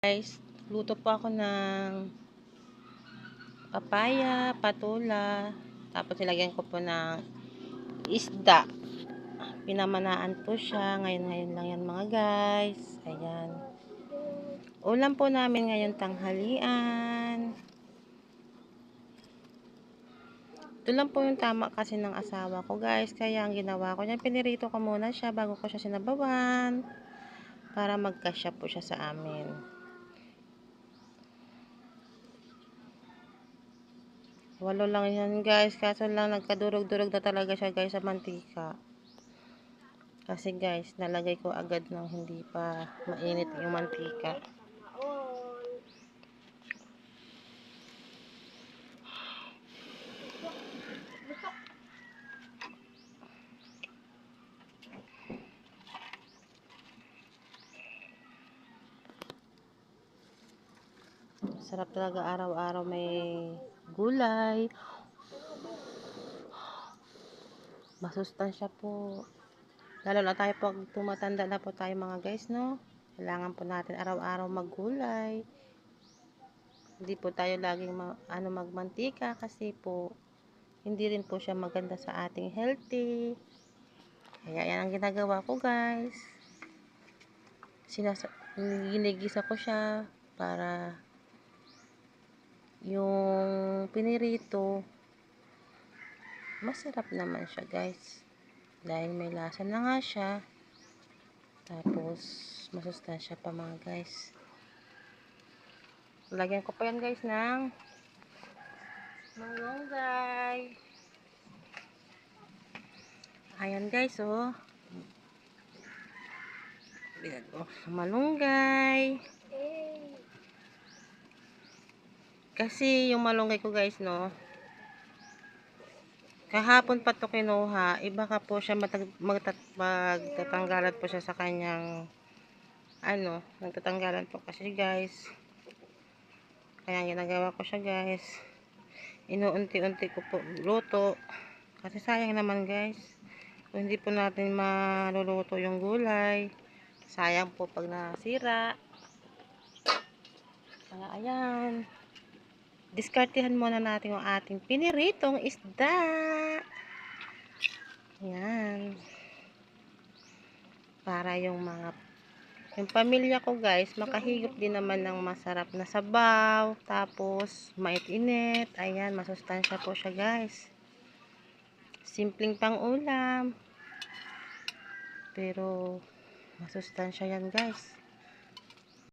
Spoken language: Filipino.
guys, luto po ako ng papaya, patula, tapos nilagyan ko po ng isda. Pinamanaan po siya. Ngayon, ngayon lang yan mga guys. Ayan. Ulam po namin ngayon tanghalian. Ito lang po yung tama kasi ng asawa ko guys. Kaya ang ginawa ko niyan, pinirito ko muna siya bago ko siya sinabawan. Para magkasya po siya sa amin. Walo lang yan guys. Kaso lang nagkadurog-durog na talaga siya guys sa mantika. Kasi guys, nalagay ko agad ng hindi pa mainit yung mantika. Sarap talaga araw-araw may gulay. Masustansya po. Lalo na tayo pag tumatanda na po tayo mga guys, no? Kailangan po natin araw-araw maggulay. Hindi po tayo laging ma ano magmantika kasi po hindi rin po siya maganda sa ating healthy. Kaya yan ang ginagawa ko guys. Sinas ginigisa ko siya para yung pinirito masarap naman siya guys. Dahil may lasa na nga siya. Tapos masustansya pa mga guys. Lagyan ko pa yan guys ng malunggay. Ayan guys oh. Bilad ko malunggay kasi yung malunggay ko guys no kahapon pa to kinuha. Iba ka po siya magtatanggalan po siya sa kanyang ano nagtatanggalan po kasi guys. Kaya ginagawa ko siya guys. Inuunti-unti ko po luto. Kasi sayang naman guys kung hindi po natin maluluto yung gulay. Sayang po pag nasira. Kaya ayan diskartehan muna natin yung ating piniritong isda. Yan. Para yung mga yung pamilya ko guys, makahigop din naman ng masarap na sabaw. Tapos, mait-init. Ayan, masustansya po siya guys. Simpleng pang ulam. Pero, masustansya yan guys.